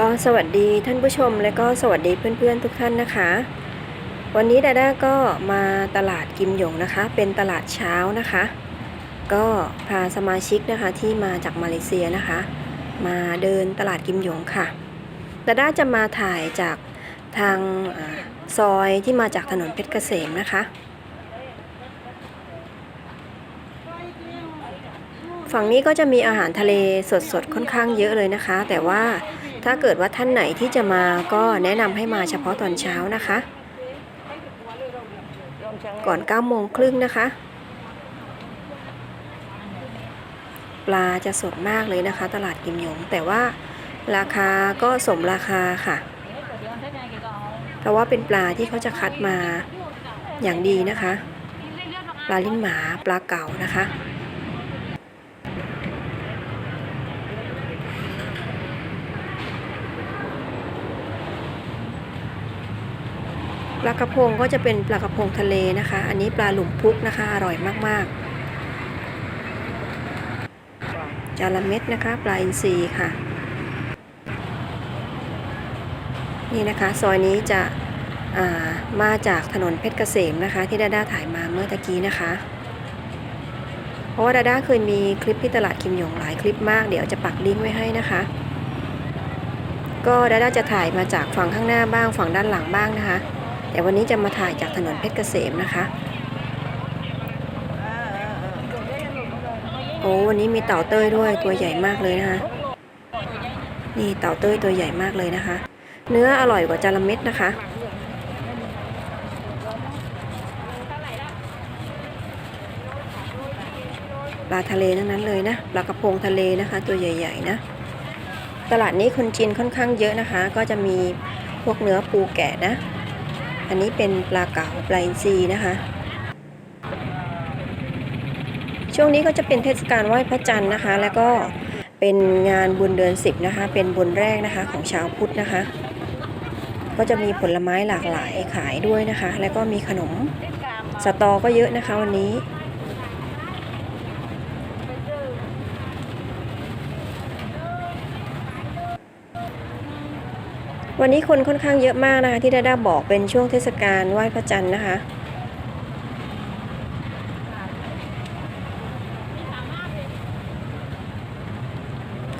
ก็สวัสดีท่านผู้ชมและก็สวัสดีเพื่อนๆทุกท่านนะคะ วันนี้ดาด้าก็มาตลาดกิมหยงนะคะ เป็นตลาดเช้านะคะ ก็พาสมาชิกนะคะที่มาจากมาเลเซียนะคะ มาเดินตลาดกิมหยงค่ะดาด้าจะมาถ่ายจากทางซอยที่มาจากถนนเพชรเกษมนะคะ ฝั่งนี้ก็จะมีอาหารทะเลสดๆค่อนข้างเยอะเลยนะคะ แต่ว่า ถ้าเกิดว่าท่านไหนที่จะมาก็แนะนำให้มาเฉพาะตอนเช้านะคะ ก่อน9โมงครึ่งนะคะ ปลาจะสดมากเลยนะคะ ตลาดกิมหยง แต่ว่าราคาก็สมราคาค่ะ เพราะว่าเป็นปลาที่เขาจะคัดมาอย่างดีนะคะ ปลาลิ้นหมาปลาเก่านะคะ ปลากระพงก็จะเป็นปลากระพงทะเลนะคะ อันนี้ปลาหลุมพุกนะคะ อร่อยมากๆ จาระเม็ดนะคะ ปลาอินทรีค่ะ นี่นะคะ ซอยนี้จะามาจากถนนเพชรเกษมนะคะ ที่ดาด้าถ่ายมาเมื่อตะกี้นะคะ เพราะว่าดาด้าเคยมีคลิปที่ตลาดกิมหยงหลายคลิปมาก เดี๋ยวจะปักลิงก์ไว้ให้นะคะก็ดาด้าจะถ่ายมาจากฝั่งข้างหน้าบ้างฝั่งด้านหลังบ้างนะคะ แต่วันนี้จะมาถ่ายจากถนนเพชรเกษมนะคะ โอ้วันนี้มีเต่าเต้ยด้วยตัวใหญ่มากเลยนะคะ นี่เต่าเต้ยตัวใหญ่มากเลยนะคะ เนื้ออร่อยกว่าจาระเม็ดนะคะปลาทะเลทั้งนั้นเลยนะปลากระพงทะเลนะคะ ตัวใหญ่ ๆ นะ ตลาดนี้คนจีนค่อนข้างเยอะนะคะ ก็จะมีพวกเนื้อปูแกะนะ อันนี้เป็นปลาเก๋าปลาอินทรีนะคะ ช่วงนี้ก็จะเป็นเทศกาลไหว้พระจันทร์นะคะ แล้วก็เป็นงานบุญเดือนสิบนะคะ เป็นบุญแรกนะคะของชาวพุทธนะคะ ก็จะมีผลไม้หลากหลายขายด้วยนะคะ แล้วก็มีขนมสตอก็เยอะนะคะวันนี้ วันนี้คนค่อนข้างเยอะมากนะคะที่ดาด้าบอกเป็นช่วงเทศกาลไหว้พระจันทร์นะคะ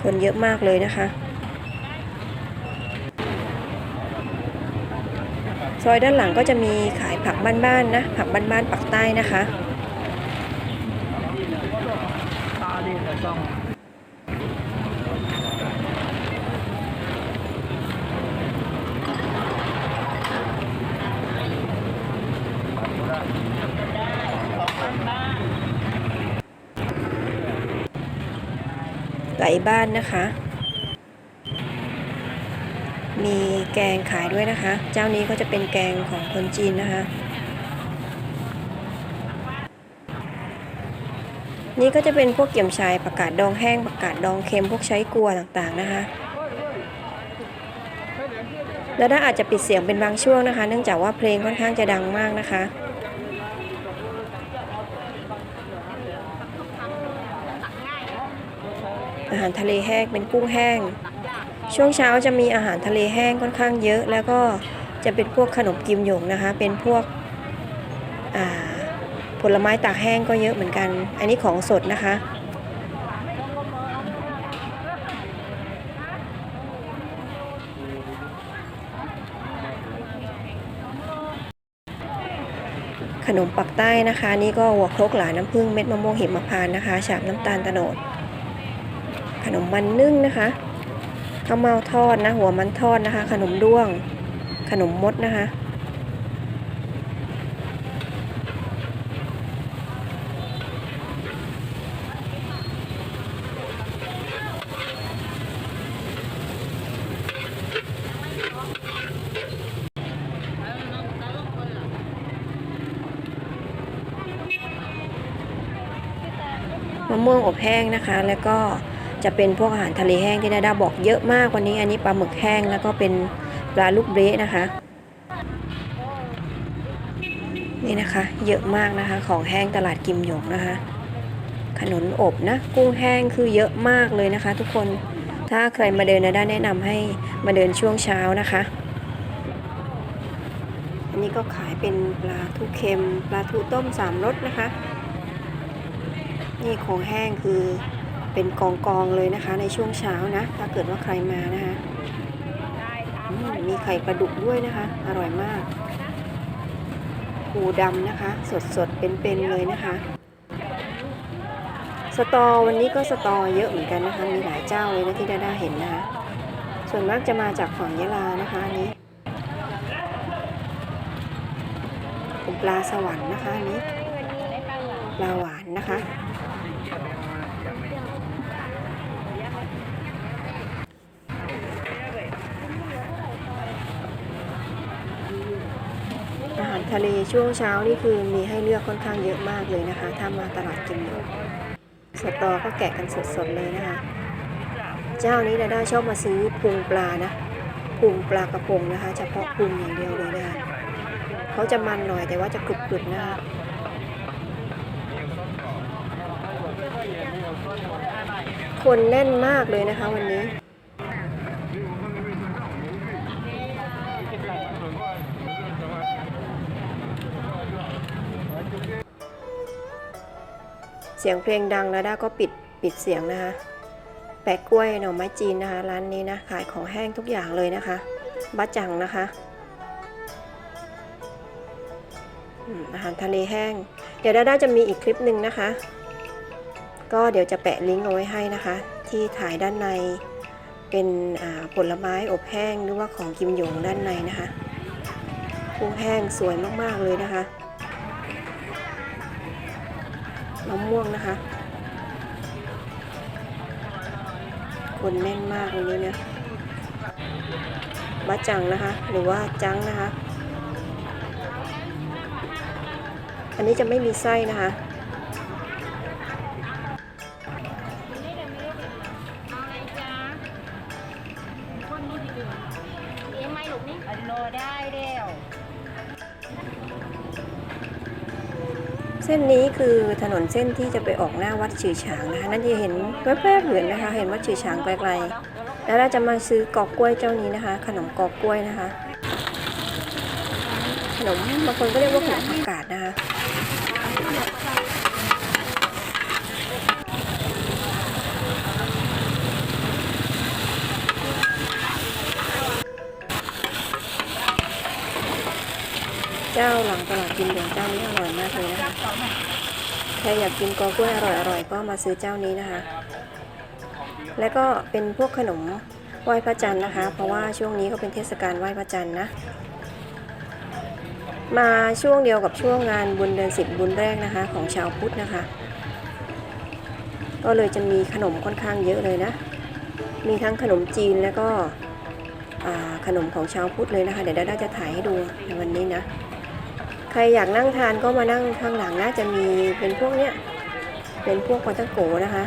คนเยอะมากเลยนะคะซอยด้านหลังก็จะมีขายผักบ้านๆนะผักบ้านๆปักใต้นะคะ ไก่บ้านนะคะ มีแกงขายด้วยนะคะ เจ้านี้ก็จะเป็นแกงของคนจีนนะคะ นี่ก็จะเป็นพวกเกี่ยมชายประกาศดองแห้งประกาศดองเค็มพวกใช้กลัวต่างๆนะคะแล้วด้าอาจจะปิดเสียงเป็นบางช่วงนะคะ เนื่องจากว่าเพลงค่อนข้างจะดังมากนะคะ อาหารทะเลแห้งเป็นกุ้งแห้ง ช่วงเช้าจะมีอาหารทะเลแห้งค่อนข้างเยอะ แล้วก็จะเป็นพวกขนมกิมหยงนะคะ เป็นพวกผลไม้ตากแห้งก็เยอะเหมือนกัน อันนี้ของสดนะคะขนมปักใต้นะคะ นี่ก็หัวครกหลาน้ำผึ้งเม็ดมะม่วงหิมพานต์นะคะ ฉาบน้ำตาลตะโนด ขนมมันนึ่งนะคะข้าวเมาทอดนะ หัวมันทอดนะคะ ขนมด้วง ขนมมดนะคะ มะม่วงอบแห้งนะคะ แล้วก็ จะเป็นพวกอาหารทะเลแห้งที่ดาดาบอกเยอะมากวันนี้ อันนี้ปลาหมึกแห้งแล้วก็เป็นปลาลูกเบะนะคะ นี่นะคะ เยอะมากนะคะ ของแห้งตลาดกิมหยงนะคะ ขนมอบนะ กุ้งแห้งคือเยอะมากเลยนะคะ ทุกคนถ้าใครมาเดินนะด้าแนะนำให้มาเดินช่วงเช้านะคะ อันนี้ก็ขายเป็นปลาทูเค็ม ปลาทูต้มสามรสนะคะ นี่ของแห้งคือ เป็นกองกองเลยนะคะ ในช่วงเช้านะ ถ้าเกิดว่าใครมานะคะมมีไข่ปลาดุกด้วยนะคะ อร่อยมากปูดำนะคะ สดสดเป็นๆเลยนะคะ สตอวันนี้ก็สตอเยอะเหมือนกันนะคะ มีหลายเจ้าเลยนะที่ดาดาเห็นนะคะ ส่วนมากจะมาจากฝั่งยะลานะคะนี้เป็นปลาสวรรค์นะคะนนี้ปลาหวานนะคะ อาหาร ทะเลช่วงเช้านี่คือมีให้เลือกค่อนข้างเยอะมากเลยนะคะ ถ้ามาตลาดกิมโยงสตอก็แกะกันสดๆเลยนะคะ เจ้านี้ดาด้าชอบมาซื้อพุงปลานะพุงปลากระพงนะคะ เฉพาะพุงอย่างเดียวเลยนะคะเขาจะมันหน่อยแต่ว่าจะกรุบๆนะคะคนแน่นมากเลยนะคะวันนี้ สียงเพลงดังแล้วด้าก็ปิดปิดเสียงนะคะ แปะกล้วยหน่อไม้จีนนะคะ ร้านนี้นะขายของแห้งทุกอย่างเลยนะคะบ้าจังนะคะอาหารทะเลแห้ง เดี๋ยวด้าด้าจะมีอีกคลิปหนึ่งนะคะ ก็เดี๋ยวจะแปะลิงก์เอาไว้ให้นะคะ ที่ถ่ายด้านในเป็นผลไม้อบแห้งหรือว่าของกิมหยงด้านในนะคะกุ้งแห้งสวยมากๆเลยนะคะะม่วงนะคะ คนแน่นมากวันนี้เนี่ยบะจังนะคะ หรือว่าจังนะคะ อันนี้จะไม่มีไส้นะคะ เส้นนี้คือถนนเส้นที่จะไปออกหน้าวัดฉือฉางนะคะ นั่นจะเห็นแวบๆเห็นนะคะ เห็นวัดฉือฉางไกลๆ แล้วเราจะมาซื้อกอกกล้วยเจ้านี้นะคะ ขนมกอกกล้วยนะคะ ขนมบางคนก็เรียกว่าขนมผักกาดนะคะ เจ้าหลังตลาดกินเหลืองเจ้านี้อร่อยมากเลยนะคะใครอยากกินกอกล้วยอร่อยๆก็มาซื้อเจ้านี้นะคะ แล้วก็เป็นพวกขนมไหว้พระจันทร์นะคะ เพราะว่าช่วงนี้ก็เป็นเทศกาลไหว้พระจันทร์นะ มาช่วงเดียวกับช่วงงานบุญเดือนสิบบุญแรกนะคะ ของชาวพุทธนะคะ ก็เลยจะมีขนมค่อนข้างเยอะเลยนะ มีทั้งขนมจีนแล้วก็ขนมของชาวพุทธเลยนะคะ เดี๋ยวดาด้าจะถ่ายให้ดูในวันนี้นะ ใครอยากนั่งทานก็มานั่งข้างหลังน่าจะมีเป็นพวกเนี้ยเป็นพวกปาตังโกนะคะ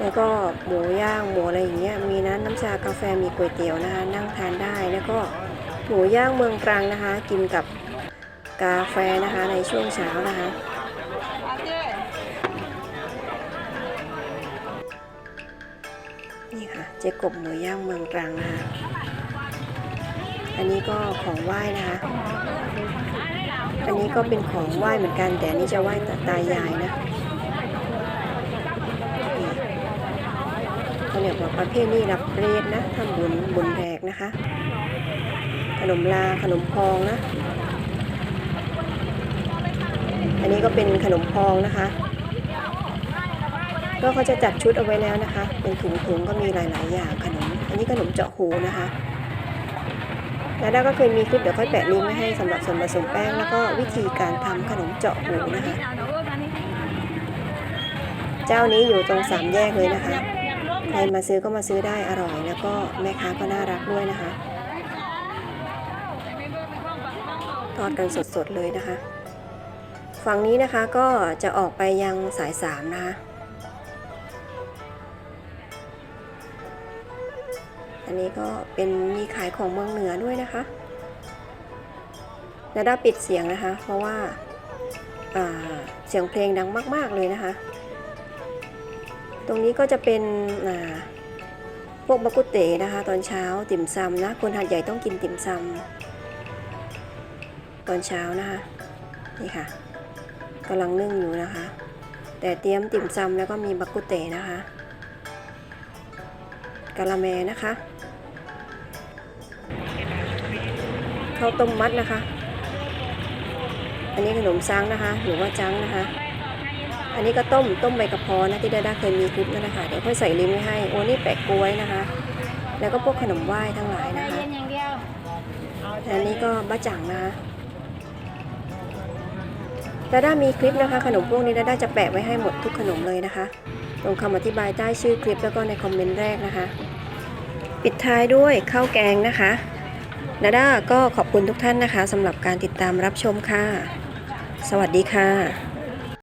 แล้วก็หมูย่างหมูอะไรอย่างเงี้ยมีน้ำน้ำชากาแฟมีก๋วยเตี๋ยวนะคะ นั่งทานได้แล้วก็หมูย่างเมืองตรังนะคะ กินกับกาแฟนะคะในช่วงเช้านะคะนี่ค่ะเจ๊กบหมูย่างเมืองตรังนะคะ อันนี้ก็ของไหว้นะคะ อันนี้ก็เป็นของไหว้เหมือนกัน แต่อันนี้จะไหว้ตาตายายนะเขาเรียกว่าประเภทนี้รับเรศนะทำบุญบุญแรกนะคะ ขนมลาขนมพองนะ อันนี้ก็เป็นขนมพองนะคะ ก็เขาจะจัดชุดเอาไว้แล้วนะคะ เป็นถุงๆก็มีหลาย ๆ อย่างขนม อันนี้ขนมเจาะหูนะคะ แล้วด้าก็เคยมีคลิปเดี๋ยวค่อยแปะลิงก์ไว้ให้สำหรับส่วนผสมแป้ง แล้วก็วิธีการทำขนมเจาะหูนะคะ เจ้านี้อยู่ตรงสามแยกเลยนะคะ ใครมาซื้อก็มาซื้อได้อร่อย แล้วก็แม่ค้าก็น่ารักด้วยนะคะทอดกันสดๆเลยนะคะ ฝั่งนี้นะคะก็จะออกไปยังสายสามนะคะ นนี้ก็เป็นมีขายของเมืองเหนือด้วยนะคะนาด้าปิดเสียงนะคะ เพราะว่าาเสียงเพลงดังมาก ๆ เลยนะคะ ตรงนี้ก็จะเป็นพวกบักกุเตนะคะ ตอนเช้าติ่มซำนะ คนหาดใหญ่ต้องกินติ่มซำตอนเช้านะคะนี่ค่ะกำลังนึ่งอยู่นะคะ แต่เตรียมติ่มซำแล้วก็มีบักกุเตนะคะกะละแมนะคะ ข้าวต้มมัดนะคะ อันนี้ขนมซังนะคะหรือว่าจังนะคะ อันนี้ก็ต้มต้มใบกระเพาะนะที่ดาด้าเคยมีคลิปนั่นแหละค่ะเดี๋ยวค่อยใส่ลิงก์ไว้ให้โอ้นี่แปะกล้วยนะคะ แล้วก็พวกขนมไหว้ทั้งหลายได้นะคะเย็นอย่างเดียวแต่อันนี้ก็บะจังนะคะดาด้ามีคลิปนะคะ ขนมพวกนี้ดาด้าจะแปะไว้ให้หมดทุกขนมเลยนะคะ ตรงคำอธิบายใต้ชื่อคลิปแล้วก็ในคอมเมนต์แรกนะคะ ปิดท้ายด้วยข้าวแกงนะคะ นาด้าก็ขอบคุณทุกท่านนะคะสำหรับการติดตามรับชมค่ะ สวัสดีค่ะ